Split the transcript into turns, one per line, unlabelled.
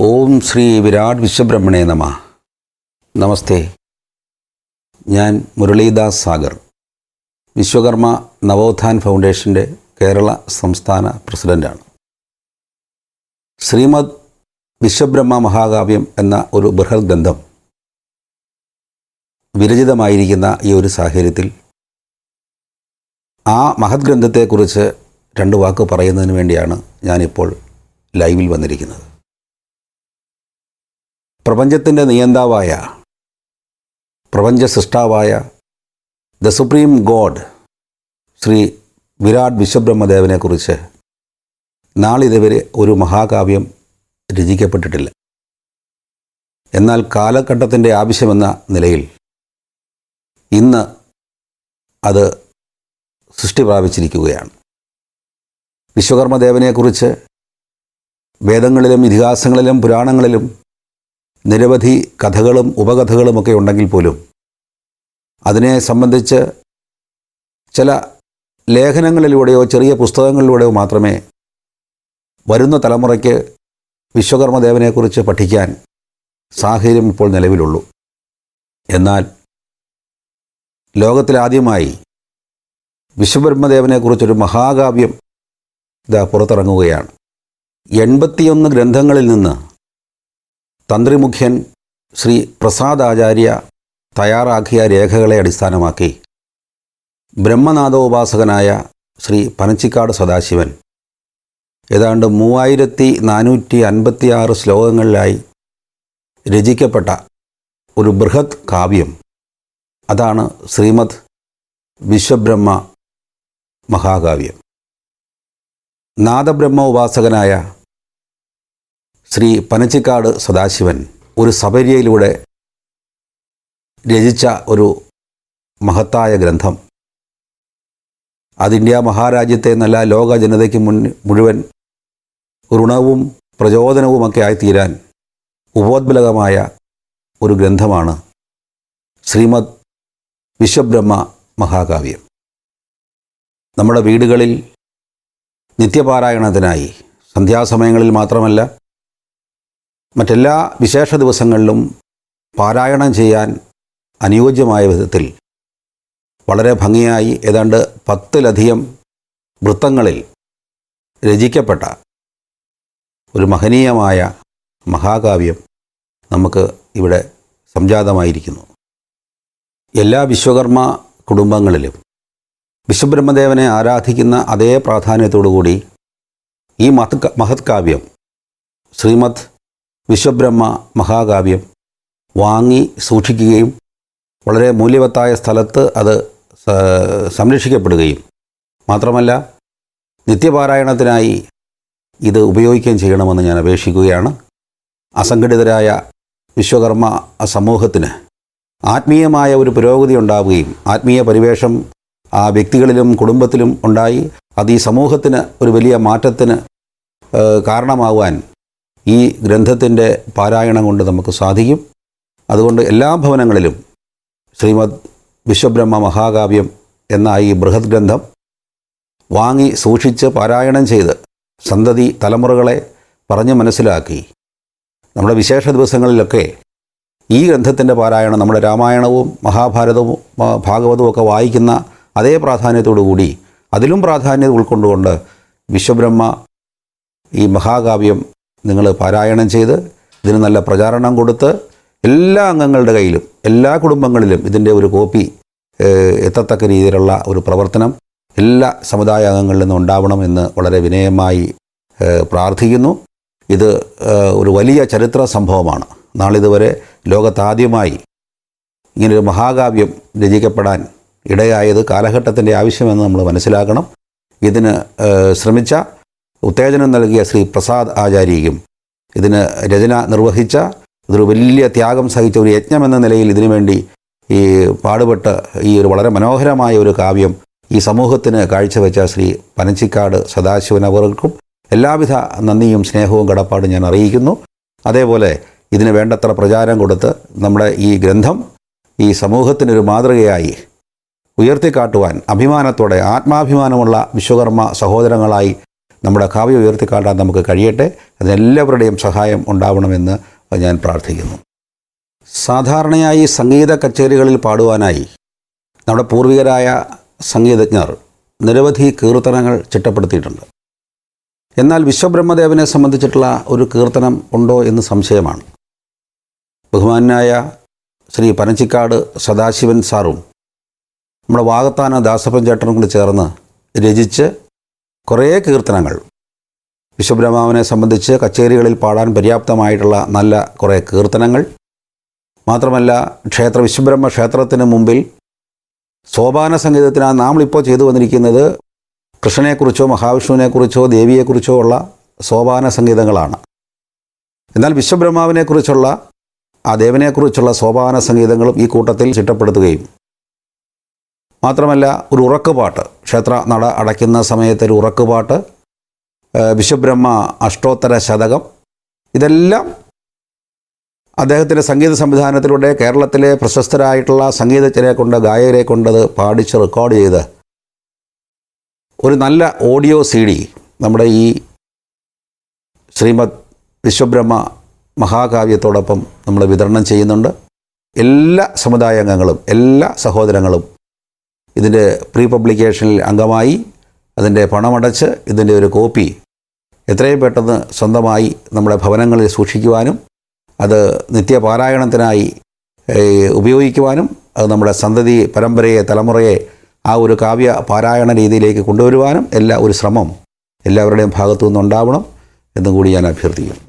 ഓം ശ്രീ വിരാട് വിശ്വബ്രഹ്മണേ നമ. നമസ്തേ. ഞാൻ മുരളീദാസ് സാഗർ വിശ്വകർമ്മ നവോത്ഥാൻ ഫൗണ്ടേഷന്റെ കേരള സംസ്ഥാന പ്രസിഡന്റാണ് ശ്രീമദ് വിശ്വബ്രഹ്മ മഹാകാവ്യം എന്ന ഒരു ബൃഹത് ഗ്രന്ഥം വിരചിതമായിരിക്കുന്ന ഈ ഒരു സാഹചര്യത്തിൽ ആ മഹത് ഗ്രന്ഥത്തെക്കുറിച്ച് രണ്ട് വാക്ക് പറയുന്നതിന് വേണ്ടിയാണ് ഞാനിപ്പോൾ ലൈവിൽ വന്നിരിക്കുന്നത്. പ്രപഞ്ചത്തിന്റെ നിയന്താവായ പ്രപഞ്ച സൃഷ്ടാവായ the supreme god Shri Virat വിശ്വബ്രഹ്മദേവനെക്കുറിച്ച് നാളിതുവരെ ഒരു മഹാകാവ്യം രചിക്കപ്പെട്ടിട്ടില്ല. എന്നാൽ കാലഘട്ടത്തിന്റെ ആവശ്യമെന്ന നിലയിൽ ഇന്ന് അത് സൃഷ്ടി പ്രാപിച്ചിരിക്കുകയാണ് വിശ്വകർമ്മദേവനെക്കുറിച്ച് വേദങ്ങളിലും ഇതിഹാസങ്ങളിലും പുരാണങ്ങളിലും നിരവധി കഥകളും ഉപകഥകളുമൊക്കെ ഉണ്ടെങ്കിൽ പോലും അതിനെ സംബന്ധിച്ച് ചില ലേഖനങ്ങളിലൂടെയോ ചെറിയ പുസ്തകങ്ങളിലൂടെയോ മാത്രമേ വരുന്ന തലമുറയ്ക്ക് വിശ്വകർമ്മദേവനെക്കുറിച്ച് പഠിക്കാൻ സാഹചര്യം ഇപ്പോൾ നിലവിലുള്ളൂ. എന്നാൽ ലോകത്തിലാദ്യമായി വിശ്വബ്രഹ്മദേവനെക്കുറിച്ചൊരു മഹാകാവ്യം ഇതാ പുറത്തിറങ്ങുകയാണ്. എൺപത്തിയൊന്ന് ഗ്രന്ഥങ്ങളിൽ നിന്ന് തന്ത്രിമുഖ്യൻ ശ്രീ പ്രസാദ് ആചാര്യ തയ്യാറാക്കിയ രേഖകളെ അടിസ്ഥാനമാക്കി ബ്രഹ്മനാഥോപാസകനായ ശ്രീ പനച്ചിക്കാട് സദാശിവൻ. ഏതാണ്ട് മൂവായിരത്തി നാനൂറ്റി അൻപത്തി ആറ് ശ്ലോകങ്ങളിലായി രചിക്കപ്പെട്ട ഒരു ബൃഹത് കാവ്യം. അതാണ് ശ്രീമദ് വിശ്വബ്രഹ്മ മഹാകാവ്യം. നാദബ്രഹ്മ ഉപാസകനായ ശ്രീ പനച്ചിക്കാട് സദാശിവൻ ഒരു സബരിയയിലൂടെ രചിച്ച ഒരു മഹത്തായ ഗ്രന്ഥം. അത് ഇന്ത്യ മഹാരാജ്യത്തെ നല്ല ലോക ജനതയ്ക്ക് മുൻ മുഴുവൻ ഋണവും പ്രചോദനവുമൊക്കെ ആയിത്തീരാൻ ഉപോദ്ബലകമായ ഒരു ഗ്രന്ഥമാണ് ശ്രീമദ് വിശ്വബ്രഹ്മ മഹാകാവ്യം. നമ്മുടെ വീടുകളിൽ നിത്യപാരായണത്തിനായി സന്ധ്യാസമയങ്ങളിൽ മാത്രമല്ല മറ്റെല്ലാ വിശേഷ ദിവസങ്ങളിലും പാരായണം ചെയ്യാൻ അനുയോജ്യമായ വിധത്തിൽ വളരെ ഭംഗിയായി ഏതാണ്ട് പത്തിലധികം വൃത്തങ്ങളിൽ രചിക്കപ്പെട്ട ഒരു മഹനീയമായ മഹാകാവ്യം നമുക്ക് ഇവിടെ സംജാതമായിരിക്കുന്നു. എല്ലാ വിശ്വകർമ്മ കുടുംബങ്ങളിലും വിശ്വബ്രഹ്മദേവനെ ആരാധിക്കുന്ന അതേ പ്രാധാന്യത്തോടുകൂടി ഈ മഹത് മഹത് കാവ്യം ശ്രീമദ് വിശ്വബ്രഹ്മ മഹാകാവ്യം വാങ്ങി സൂക്ഷിക്കുകയും വളരെ മൂല്യവത്തായ സ്ഥലത്ത് അത് സംരക്ഷിക്കപ്പെടുകയും. മാത്രമല്ല നിത്യപാരായണത്തിനായി ഇത് ഉപയോഗിക്കുകയും ചെയ്യണമെന്ന് ഞാൻ അപേക്ഷിക്കുകയാണ്. അസംഘടിതരായ വിശ്വകർമ്മ സമൂഹത്തിന് ആത്മീയമായ ഒരു പുരോഗതി ഉണ്ടാവുകയും ആത്മീയ പരിവേഷം ആ വ്യക്തികളിലും കുടുംബത്തിലും ഉണ്ടായി അത് ഈ സമൂഹത്തിന് ഒരു വലിയ മാറ്റത്തിന് കാരണമാവാൻ ഈ ഗ്രന്ഥത്തിന്റെ പാരായണം കൊണ്ട് നമുക്ക് സാധിക്കും. അതുകൊണ്ട് എല്ലാ ഭവനങ്ങളിലും ശ്രീമദ് വിശ്വബ്രഹ്മ മഹാകാവ്യം എന്ന ഈ ബൃഹത് ഗ്രന്ഥം വാങ്ങി സൂക്ഷിച്ച് പാരായണം ചെയ്ത് സന്തതി തലമുറകളെ പറഞ്ഞ് മനസ്സിലാക്കി. നമ്മുടെ വിശേഷ ദിവസങ്ങളിലൊക്കെ ഈ ഗ്രന്ഥത്തിന്റെ പാരായണം നമ്മുടെ രാമായണവും മഹാഭാരതവും ഭാഗവതവും ഒക്കെ വായിക്കുന്ന അതേ പ്രാധാന്യത്തോടു കൂടി അതിലും പ്രാധാന്യത ഉൾക്കൊണ്ടുകൊണ്ട് വിശ്വബ്രഹ്മ ഈ മഹാകാവ്യം നിങ്ങൾ പാരായണം ചെയ്ത് ഇതിന് നല്ല പ്രചാരണം കൊടുത്ത് എല്ലാ അംഗങ്ങളുടെ കയ്യിലും എല്ലാ കുടുംബങ്ങളിലും ഇതിന്റെ ഒരു കോപ്പി എത്തത്തക്ക രീതിയിലുള്ള ഒരു പ്രവർത്തനം എല്ലാ സമുദായ അംഗങ്ങളിൽ നിന്നും ഉണ്ടാവണം എന്ന് വളരെ വിനയമായി പ്രാർത്ഥിക്കുന്നു. ഇത് ഒരു വലിയ ചരിത്ര സംഭവമാണ്. നാളിതുവരെ ലോകത്താദ്യമായി ഇങ്ങനൊരു മഹാകാവ്യം രചിക്കപ്പെടാൻ ഇടയായത് കാലഘട്ടത്തിന്റെ ആവശ്യമെന്ന് നമ്മൾ മനസ്സിലാക്കണം. ഇതിന് ശ്രമിച്ച ഉത്തേജനം നൽകിയ ശ്രീ പ്രസാദ് ആചാര്യയും ഇതിന് രചന നിർവഹിച്ച ഇതൊരു വലിയ ത്യാഗം സഹിച്ച ഒരു യജ്ഞം എന്ന നിലയിൽ ഇതിനുവേണ്ടി ഈ പാടുപെട്ട് ഈ ഒരു വളരെ മനോഹരമായ ഒരു കാവ്യം ഈ സമൂഹത്തിന് കാഴ്ചവെച്ച ശ്രീ പനച്ചിക്കാട് സദാശിവൻ അവർക്കും എല്ലാവിധ നന്ദിയും സ്നേഹവും കടപ്പാടും ഞാൻ അറിയിക്കുന്നു. അതേപോലെ ഇതിന് വേണ്ടത്ര പ്രചാരം കൊടുത്ത് നമ്മുടെ ഈ ഗ്രന്ഥം ഈ സമൂഹത്തിനൊരു മാതൃകയായി ഉയർത്തിക്കാട്ടുവാൻ അഭിമാനത്തോടെ ആത്മാഭിമാനമുള്ള വിശ്വകർമ്മ സഹോദരങ്ങളായി നമ്മുടെ കാവ്യ ഉയർത്തിക്കാട്ടാൻ നമുക്ക് കഴിയട്ടെ. അതിനെല്ലാവരുടെയും സഹായം ഉണ്ടാവണമെന്ന് ഞാൻ പ്രാർത്ഥിക്കുന്നു. സാധാരണയായി സംഗീത കച്ചേരികളിൽ പാടുവാനായി നമ്മുടെ പൂർവികരായ സംഗീതജ്ഞർ നിരവധി കീർത്തനങ്ങൾ ചിട്ടപ്പെടുത്തിയിട്ടുണ്ട്. എന്നാൽ വിശ്വബ്രഹ്മദേവനെ സംബന്ധിച്ചിട്ടുള്ള ഒരു കീർത്തനം ഉണ്ടോ എന്ന് സംശയമാണ്. ബഹുമാനായ ശ്രീ പനച്ചിക്കാട് സദാശിവൻ സാറും നമ്മുടെ വാകത്താന ദാസപ്പൻ ചേട്ടനും കൂടി ചേർന്ന് രചിച്ച് കുറേ കീർത്തനങ്ങൾ. വിശ്വബ്രഹ്മാവിനെ സംബന്ധിച്ച് കച്ചേരികളിൽ പാടാൻ പര്യാപ്തമായിട്ടുള്ള നല്ല കുറേ കീർത്തനങ്ങൾ. മാത്രമല്ല ക്ഷേത്ര വിശ്വബ്രഹ്മ ക്ഷേത്രത്തിന് മുമ്പിൽ സോപാന സംഗീതത്തിനാണ് നമ്മളിപ്പോൾ ചെയ്തു വന്നിരിക്കുന്നത് കൃഷ്ണനെക്കുറിച്ചോ മഹാവിഷ്ണുവിനെക്കുറിച്ചോ ദേവിയെക്കുറിച്ചോ ഉള്ള സോപാന സംഗീതങ്ങളാണ്. എന്നാൽ വിശ്വബ്രഹ്മാവിനെക്കുറിച്ചുള്ള ആ ദേവനെക്കുറിച്ചുള്ള സോപാന സംഗീതങ്ങളും ഈ കൂട്ടത്തിൽ ചിട്ടപ്പെടുത്തുകയും. മാത്രമല്ല ഒരു ഉറക്കുപാട്ട് ക്ഷേത്ര നട അടയ്ക്കുന്ന സമയത്ത് ഒരു ഉറക്കുപാട്ട് വിശ്വബ്രഹ്മ അഷ്ടോത്തര ശതകം ഇതെല്ലാം അദ്ദേഹത്തിന്റെ സംഗീത സംവിധാനത്തിലൂടെ കേരളത്തിലെ പ്രശസ്തരായിട്ടുള്ള സംഗീതജ്ഞരെ കൊണ്ട് ഗായകരെ കൊണ്ടത് പാടിച്ച് റെക്കോർഡ് ചെയ്ത് ഒരു നല്ല ഓഡിയോ സി ഡി നമ്മുടെ ഈ ശ്രീമദ് വിശ്വബ്രഹ്മ മഹാകാവ്യത്തോടൊപ്പം നമ്മൾ വിതരണം ചെയ്യുന്നുണ്ട്. എല്ലാ സമുദായ അംഗങ്ങളും എല്ലാ സഹോദരങ്ങളും ഇതിന്റെ പ്രീ പബ്ലിക്കേഷനിൽ അംഗമായി അതിന്റെ പണമടച്ച് ഇതിന്റെ ഒരു കോപ്പി എത്രയും പെട്ടെന്ന് സ്വന്തമായി നമ്മുടെ ഭവനങ്ങളിൽ സൂക്ഷിക്കുവാനും അത് നിത്യപാരായണത്തിനായി ഉപയോഗിക്കുവാനും അത് നമ്മുടെ സന്തതി പരമ്പരയെ തലമുറയെ ആ ഒരു കാവ്യ പാരായണ രീതിയിലേക്ക് കൊണ്ടുവരുവാനും എല്ലാ ഒരു ശ്രമം എല്ലാവരുടെയും ഭാഗത്തു നിന്നുണ്ടാവണം എന്നും കൂടി ഞാൻ അഭ്യർത്ഥിക്കുന്നു.